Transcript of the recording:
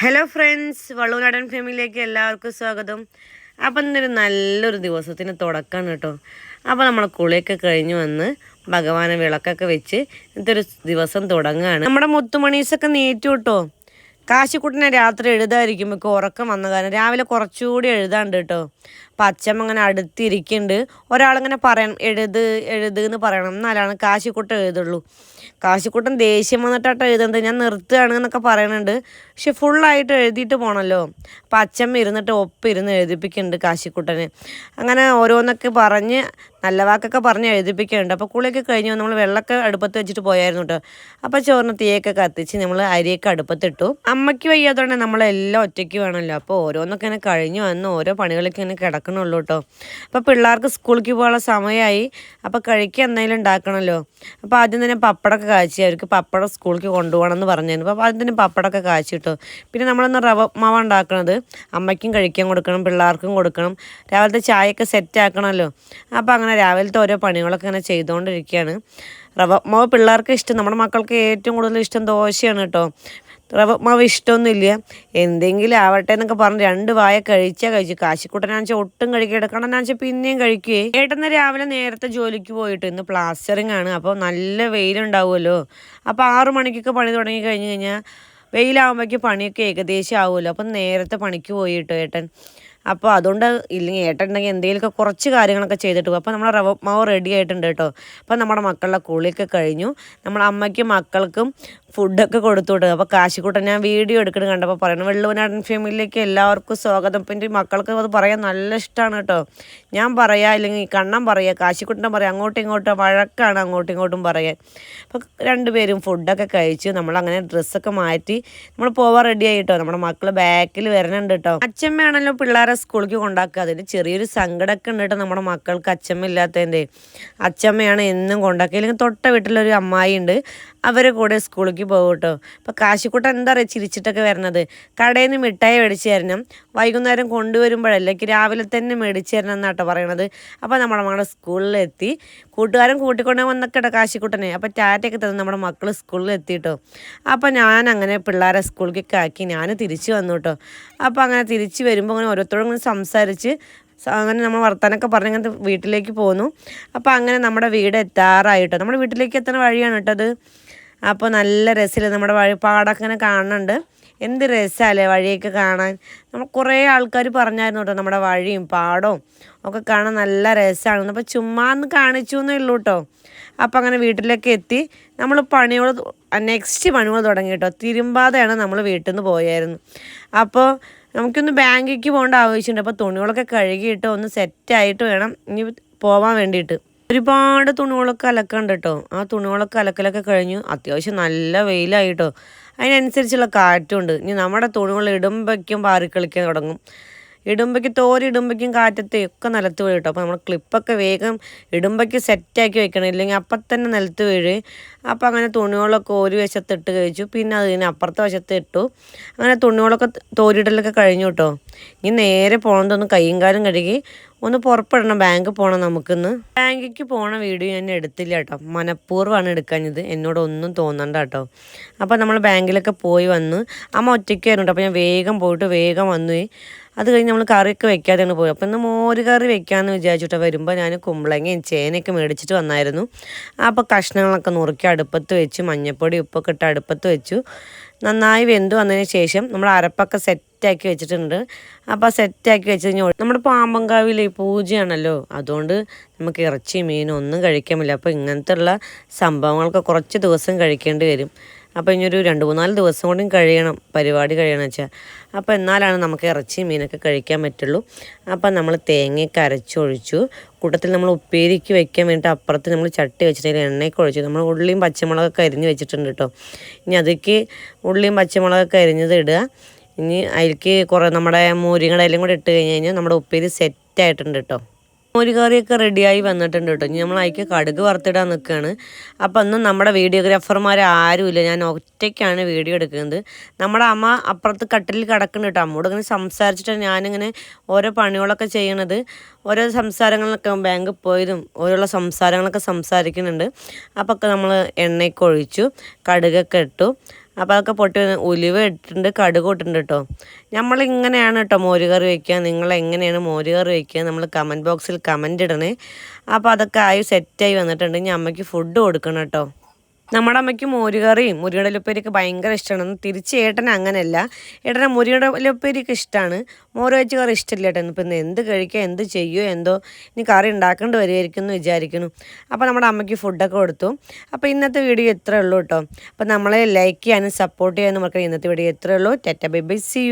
Hello friends വള്ളൂനാടൻ ഫാമിലിയിലേക്ക് എല്ലാവർക്കും സ്വാഗതം. അപ്പം ഇന്നൊരു നല്ലൊരു ദിവസത്തിന് തുടക്കമാണ് കേട്ടോ. അപ്പോൾ നമ്മൾ കുളിയൊക്കെ കഴിഞ്ഞ് വന്ന് ഭഗവാനെ വിളക്കൊക്കെ വെച്ച് ഇന്നത്തെ ഒരു ദിവസം തുടങ്ങുകയാണ്. നമ്മുടെ മുത്തുമണീസൊക്കെ നീറ്റു കേട്ടോ. കാശിക്കുട്ടനെ രാത്രി എഴുതാതിരിക്കുമ്പോൾ ഉറക്കം വന്ന കാരണം. രാവിലെ കുറച്ചുകൂടി എഴുതാണ്ട് കേട്ടോ അപ്പം അച്ഛമ്മ അങ്ങനെ അടുത്തിരിക്കുന്നുണ്ട് ഒരാളിങ്ങനെ പറയണം എഴുത് എഴുത് എന്ന് പറയണം. എന്നാലാണ് കാശിക്കുട്ടൻ എഴുതുള്ളൂ. കാശിക്കുട്ടൻ ദേഷ്യം വന്നിട്ടാട്ടോ എഴുതുന്നത് ഞാൻ നിർത്തുകയാണ് എന്നൊക്കെ പറയണുണ്ട്. പക്ഷെ ഫുള്ളായിട്ട് എഴുതിയിട്ട് പോകണമല്ലോ അപ്പം അച്ഛമ്മ ഇരുന്നിട്ട് ഒപ്പിരുന്ന് എഴുതിപ്പിക്കുന്നുണ്ട് കാശിക്കുട്ടനെ. അങ്ങനെ ഓരോന്നൊക്കെ പറഞ്ഞ് നല്ല വാക്കൊക്കെ പറഞ്ഞ് എഴുതിപ്പിക്കുന്നുണ്ട് അപ്പോൾ കുളിയൊക്കെ കഴിഞ്ഞ് നമ്മൾ വെള്ളമൊക്കെ അടുപ്പത്ത് വെച്ചിട്ട് പോയായിരുന്നു കേട്ടോ അപ്പോൾ ചോറിന് തീയൊക്കെ കത്തിച്ച് നമ്മൾ അരിയൊക്കെ അടുപ്പത്തിട്ടു. അമ്മയ്ക്ക് വയ്യാത്തതുകൊണ്ട് നമ്മളെല്ലാം ഒറ്റയ്ക്ക് വേണമല്ലോ. അപ്പോൾ ഓരോന്നൊക്കെ ഇങ്ങനെ കഴിഞ്ഞു വന്ന് ഓരോ പണികളൊക്കെ ഇങ്ങനെ കിടക്കണുള്ളൂ കേട്ടോ അപ്പോൾ പിള്ളേർക്ക് സ്കൂളിലേക്ക് പോകാനുള്ള സമയമായി. അപ്പോൾ കഴിക്കുക എന്തെങ്കിലും ഉണ്ടാക്കണമല്ലോ. അപ്പോൾ ആദ്യം തന്നെ പപ്പടമൊക്കെ കാച്ചി അവർക്ക് പപ്പടം സ്കൂളിലേക്ക് കൊണ്ടുപോകണം എന്ന് പറഞ്ഞായിരുന്നു അപ്പോൾ ആദ്യം തന്നെ പപ്പടമൊക്കെ കാച്ചി കിട്ടും പിന്നെ നമ്മളൊന്ന് റവ മാവ ഉണ്ടാക്കണത്. അമ്മയ്ക്കും കഴിക്കാൻ കൊടുക്കണം പിള്ളേർക്കും കൊടുക്കണം. രാവിലത്തെ ചായയൊക്കെ സെറ്റ് ആക്കണമല്ലോ. അപ്പോൾ അങ്ങനെ രാവിലത്തെ ഓരോ പണികളൊക്കെ ഇങ്ങനെ ചെയ്തുകൊണ്ടിരിക്കുകയാണ്. റവ മാവ് പിള്ളേർക്ക് ഇഷ്ടം നമ്മുടെ മക്കൾക്ക് ഏറ്റവും കൂടുതൽ ഇഷ്ടം ദോശയാണ് കേട്ടോ റവ മാവ് ഇഷ്ടമൊന്നുമില്ല. എന്തെങ്കിലും ആവട്ടെ എന്നൊക്കെ പറഞ്ഞ് രണ്ട് വായ കഴിച്ചാൽ കഴിച്ചു. കാശിക്കുട്ടനാണെച്ചാൽ ഒട്ടും കഴിക്കുക വെച്ചാൽ പിന്നെയും കഴിക്കുകയെ ഏട്ടന്ന് രാവിലെ നേരത്തെ ജോലിക്ക് പോയിട്ട് ഇന്ന് പ്ലാസ്റ്ററിങ് ആണ്. അപ്പോൾ നല്ല വെയിലുണ്ടാവുമല്ലോ. അപ്പോൾ ആറു മണിക്കൊക്കെ പണി തുടങ്ങി കഴിഞ്ഞ് കഴിഞ്ഞാൽ വെയിലാകുമ്പോഴേക്കും പണിയൊക്കെ ഏകദേശം ആവുമല്ലോ. അപ്പം നേരത്തെ പണിക്ക് പോയിട്ടോ ഏട്ടൻ. അപ്പോൾ അതുകൊണ്ട് ഇല്ലെങ്കിൽ ഏട്ടൻ ഉണ്ടെങ്കിൽ എന്തെങ്കിലുമൊക്കെ കുറച്ച് കാര്യങ്ങളൊക്കെ ചെയ്തിട്ട് പോകും അപ്പോൾ നമ്മുടെ റവ റെഡി ആയിട്ടുണ്ട് കേട്ടോ. അപ്പോൾ നമ്മുടെ മക്കളുടെ കുളിയൊക്കെ കഴിഞ്ഞു. നമ്മുടെ അമ്മയ്ക്കും മക്കൾക്കും ഫുഡൊക്കെ കൊടുത്തു വിട്ടു അപ്പോൾ കാശിക്കൂട്ടൻ ഞാൻ വീഡിയോ എടുക്കണം കണ്ടപ്പോൾ പറയുന്നത് വെള്ളുവനാടൻ ഫാമിലിയിലേക്ക് എല്ലാവർക്കും സ്വാഗതം. പിന്നെ മക്കൾക്ക് അത് പറയാൻ നല്ല ഇഷ്ടമാണ് കേട്ടോ. ഞാൻ പറയാ അല്ലെങ്കിൽ കണ്ണം പറയാ കാശിക്കുട്ടൻ പറയാം അങ്ങോട്ടും ഇങ്ങോട്ടും വഴക്കാണ് അങ്ങോട്ടും ഇങ്ങോട്ടും പറയാൻ. അപ്പോൾ രണ്ടുപേരും ഫുഡൊക്കെ കഴിച്ച്. നമ്മളങ്ങനെ ഡ്രസ്സൊക്കെ മാറ്റി. നമ്മൾ പോവാൻ റെഡി ആയിട്ടോ നമ്മുടെ മക്കൾ ബാക്കിൽ വരണുണ്ട് കേട്ടോ. അച്ഛമ്മയാണല്ലോ പിള്ളേരെ സ്കൂളിലേക്ക് കൊണ്ടാക്കുക. അതിന് ചെറിയൊരു സങ്കടമൊക്കെ ഉണ്ട് കേട്ടോ നമ്മുടെ മക്കൾക്ക് അച്ഛമ്മ ഇല്ലാത്തതിന്റെ അച്ഛമ്മയാണ് എന്നും കൊണ്ടാക്കുക. അല്ലെങ്കിൽ തൊട്ട വീട്ടിലൊരു അമ്മായി ഉണ്ട്. അവരെ കൂടെ സ്കൂളിലേക്ക് പോകും കേട്ടോ അപ്പോൾ കാശിക്കുട്ടൻ എന്താ പറയുക ചിരിച്ചിട്ടൊക്കെ വരണത്? കടയിൽ നിന്ന് മിഠായി മേടിച്ച് തരണം. വൈകുന്നേരം കൊണ്ടുവരുമ്പോഴല്ലേക്ക് രാവിലെ തന്നെ മേടിച്ച് തരണം എന്നാട്ടോ പറയണത്. അപ്പോൾ നമ്മുടെ മകളുടെ സ്കൂളിലെത്തി. കൂട്ടുകാരൻ കൂട്ടിക്കൊണ്ടേ വന്നൊക്കെ കാശിക്കുട്ടനെ. അപ്പോൾ ടാറ്റയൊക്കെ തന്ന് നമ്മുടെ മക്കൾ സ്കൂളിൽ എത്തിയിട്ടോ അപ്പോൾ ഞാൻ അങ്ങനെ പിള്ളേരെ സ്കൂളിലേക്ക് ആക്കി. ഞാൻ തിരിച്ചു വന്നു കേട്ടോ അപ്പോൾ അങ്ങനെ തിരിച്ച് വരുമ്പോൾ അങ്ങനെ ഓരോരുത്തരോടും ഇങ്ങനെ സംസാരിച്ച് അങ്ങനെ നമ്മൾ വർത്താനൊക്കെ പറഞ്ഞ് അങ്ങനെ വീട്ടിലേക്ക് പോന്നു. അപ്പോൾ അങ്ങനെ നമ്മുടെ വീട് എത്താറായിട്ടോ. നമ്മുടെ വീട്ടിലേക്ക് എത്തുന്ന വഴിയാണ് കേട്ടോ അത്. അപ്പോൾ നല്ല രസമില്ല. നമ്മുടെ വഴി പാടൊക്കെ ഇങ്ങനെ കാണുന്നുണ്ട് എന്ത് രസമല്ലേ വഴിയൊക്കെ കാണാൻ? നമ്മൾ കുറേ ആൾക്കാർ പറഞ്ഞായിരുന്നു കേട്ടോ നമ്മുടെ വഴിയും പാടവും ഒക്കെ കാണാൻ നല്ല രസമാണ് അപ്പോൾ ചുമ്മാ ഒന്ന് കാണിച്ചു എന്നേ ഉള്ളൂ കേട്ടോ. അപ്പോൾ അങ്ങനെ വീട്ടിലേക്ക് എത്തി. നമ്മൾ പണികൾ നെക്സ്റ്റ് പണികൾ തുടങ്ങി കേട്ടോ. തിരുമ്പാതെയാണ് നമ്മൾ വീട്ടിൽ നിന്ന് പോയായിരുന്നു. അപ്പോൾ നമുക്കൊന്ന് ബാങ്കിലേക്ക് പോകേണ്ട ആവശ്യമുണ്ട്. അപ്പോൾ തുണികളൊക്കെ കഴുകിയിട്ട് ഒന്ന് സെറ്റായിട്ട് വേണം. ഇനി പോവാൻ വേണ്ടിയിട്ട്. ഒരുപാട് തുണികളൊക്കെ അലക്കണ്ട് കേട്ടോ ആ തുണികളൊക്കെ അലക്കലൊക്കെ കഴിഞ്ഞു. അത്യാവശ്യം നല്ല വെയിലായിട്ടോ അതിനനുസരിച്ചുള്ള കാറ്റുണ്ട്. ഇനി നമ്മുടെ തുണികൾ ഇടുമ്പയ്ക്കും പാറിക്കളിക്കാൻ തുടങ്ങും. ഇടുമ്പയ്ക്ക് തോരി ഇടുമ്പയ്ക്കും കാറ്റത്തെ ഒക്കെ നിലത്ത് വീഴും കേട്ടോ അപ്പോൾ നമ്മൾ ക്ലിപ്പൊക്കെ വേഗം ഇടുമ്പയ്ക്ക് സെറ്റാക്കി വെക്കണം. ഇല്ലെങ്കിൽ അപ്പം തന്നെ നിലത്ത് വീഴ്. അപ്പോൾ അങ്ങനെ തുണികളൊക്കെ ഒരു വശത്ത് ഇട്ട് കഴിച്ചു. പിന്നെ അതിന് അപ്പുറത്തെ വശത്ത് ഇട്ടു. അങ്ങനെ തുണികളൊക്കെ തോരിയിടലൊക്കെ കഴിഞ്ഞു കേട്ടോ ഇനി നേരെ പോകണതൊന്ന് കൈയും കാലും കഴുകി ഒന്ന് പുറപ്പെടണം. ബാങ്ക് പോകണം നമുക്കിന്ന്. ബാങ്കിക്ക് പോണ വീഡിയോ ഞാൻ എടുത്തില്ല കേട്ടോ. മനഃപൂർവമാണ് എടുക്കാഞ്ഞത്. എന്നോട് ഒന്നും തോന്നണ്ട കേട്ടോ. അപ്പോൾ നമ്മൾ ബാങ്കിലൊക്കെ പോയി വന്ന്. അമ്മ ഒറ്റയ്ക്കായിരുന്നു കേട്ടോ അപ്പോൾ ഞാൻ വേഗം പോയിട്ട് വേഗം വന്നു അത് കഴിഞ്ഞ് നമ്മൾ കറിയൊക്കെ വെക്കാതെയാണ് പോയത് അപ്പം ഇന്ന് മോര് കറി വെക്കാമെന്ന് വിചാരിച്ചിട്ട് വരുമ്പോൾ ഞാൻ കുമ്പളങ്ങയും ചേനയൊക്കെ മേടിച്ചിട്ട് വന്നായിരുന്നു. അപ്പോൾ കഷ്ണങ്ങളൊക്കെ നുറുക്കി അടുപ്പത്ത് വെച്ചു മഞ്ഞപ്പൊടി ഉപ്പൊക്കെ ഇട്ട് അടുപ്പത്ത് വെച്ചു. നന്നായി വെന്ത് വന്നതിന് ശേഷം നമ്മൾ അരപ്പൊക്കെ സെറ്റാക്കി വെച്ചിട്ടുണ്ട്. അപ്പോൾ സെറ്റാക്കി വെച്ച് കഴിഞ്ഞാൽ നമ്മുടെ പാമ്പങ്കാവിൽ പൂജയാണല്ലോ അതുകൊണ്ട് നമുക്ക് ഇറച്ചി മീനും ഒന്നും കഴിക്കാൻ പറ്റില്ല. അപ്പോൾ ഇങ്ങനത്തെ ഉള്ള സംഭവങ്ങളൊക്കെ കുറച്ച് ദിവസം കഴിക്കേണ്ടി വരും. അപ്പോൾ ഇനി ഒരു രണ്ട് മൂന്നാൽ ദിവസം കൊണ്ടും കഴിയണം പരിപാടി കഴിയണം വെച്ചാൽ അപ്പോൾ എന്നാലാണ് നമുക്ക് ഇറച്ചി മീനൊക്കെ കഴിക്കാൻ പറ്റുള്ളൂ. അപ്പോൾ നമ്മൾ തേങ്ങയൊക്കെ അരച്ചൊഴിച്ചു കൂട്ടത്തിൽ നമ്മൾ ഉപ്പേരിക്ക് വെക്കാൻ വേണ്ടിയിട്ട് അപ്പുറത്ത് നമ്മൾ ചട്ടി വെച്ചിട്ട് എണ്ണയൊക്കെ ഒഴിച്ചു. നമ്മൾ ഉള്ളിയും പച്ചമുളകൊക്കെ അരിഞ്ഞ് വെച്ചിട്ടുണ്ട് കേട്ടോ. ഇനി അതിലേക്ക് ഉള്ളിയും പച്ചമുളകൊക്കെ അരിഞ്ഞത് ഇടുക. ഇനി അതിലേക്ക് കുറേ നമ്മുടെ മൂരിങ്ങളുടെ എല്ലാം കൂടെ ഇട്ട് കഴിഞ്ഞ് കഴിഞ്ഞാൽ നമ്മുടെ ഉപ്പേരി സെറ്റായിട്ടുണ്ട് കേട്ടോ. മോര് കറിയൊക്കെ റെഡിയായി വന്നിട്ടുണ്ട് കേട്ടോ. ഇനി നമ്മൾ അതിലേക്ക് കടുക് വറുത്തിടാൻ നിൽക്കുകയാണ് അപ്പം അന്ന് നമ്മുടെ വീഡിയോഗ്രാഫർമാർ ആരുമില്ല. ഞാൻ ഒറ്റയ്ക്കാണ് വീഡിയോ എടുക്കുന്നത്. നമ്മുടെ അമ്മ അപ്പുറത്ത് കട്ടിലിൽ കിടക്കുന്നുണ്ട് കേട്ടോ. അമ്മോട് ഇങ്ങനെ സംസാരിച്ചിട്ട് ഞാനിങ്ങനെ ഓരോ പണികളൊക്കെ ചെയ്യണത്. ഓരോ സംസാരങ്ങളൊക്കെ ബാങ്കിൽ പോയതും ഓരോള്ള സംസാരങ്ങളൊക്കെ സംസാരിക്കുന്നുണ്ട്. അപ്പോൾ ഒക്കെ നമ്മൾ എണ്ണയൊക്കെ ഒഴിച്ചു കടുകൊക്കെ ഇട്ടു. അപ്പോൾ അതൊക്കെ പൊട്ടി ഉലുവ ഇട്ടിട്ടുണ്ട് കടുക് ഇട്ടിട്ടുണ്ട് കേട്ടോ നമ്മളിങ്ങനെയാണ് കേട്ടോ മോരുകറി വയ്ക്കുക നിങ്ങൾ എങ്ങനെയാണ് മോരുകറി വയ്ക്കുക നമ്മൾ കമന്റ് ബോക്സിൽ കമന്റ് ഇടണേ. അപ്പോൾ അതൊക്കെ ആയി സെറ്റായി വന്നിട്ടുണ്ട്. ഇനി അമ്മയ്ക്ക് ഫുഡ് കൊടുക്കണം കേട്ടോ നമ്മുടെ അമ്മയ്ക്ക് മോരുകറിയും മുരിയുടെ ഉപ്പേരിയൊക്കെ ഭയങ്കര ഇഷ്ടമാണ്. തിരിച്ച് ഏട്ടൻ അങ്ങനെയല്ല ഏട്ടനെ മുരിയുടെ ഉപ്പേരിയൊക്കെ ഇഷ്ടമാണ് മോര് വെച്ച് കറി ഇഷ്ടമില്ല ഏട്ടൻ ഇപ്പം എന്ത് കഴിക്കുക എന്ത് ചെയ്യുമോ എന്തോ ഇനി കറി ഉണ്ടാക്കേണ്ടി വരുമായിരിക്കും എന്ന് വിചാരിക്കുന്നു. അപ്പോൾ നമ്മുടെ അമ്മയ്ക്ക് ഫുഡൊക്കെ കൊടുത്തു. അപ്പോൾ ഇന്നത്തെ വീഡിയോ ഇത്രയേ ഉള്ളൂ കേട്ടോ. അപ്പോൾ നമ്മളെ ലൈക്ക് ചെയ്യാനും സപ്പോർട്ട് ചെയ്യാനും നമുക്ക് ഇന്നത്തെ വീഡിയോ ഇത്രയേ ഉള്ളൂ. Tata bye bye. See you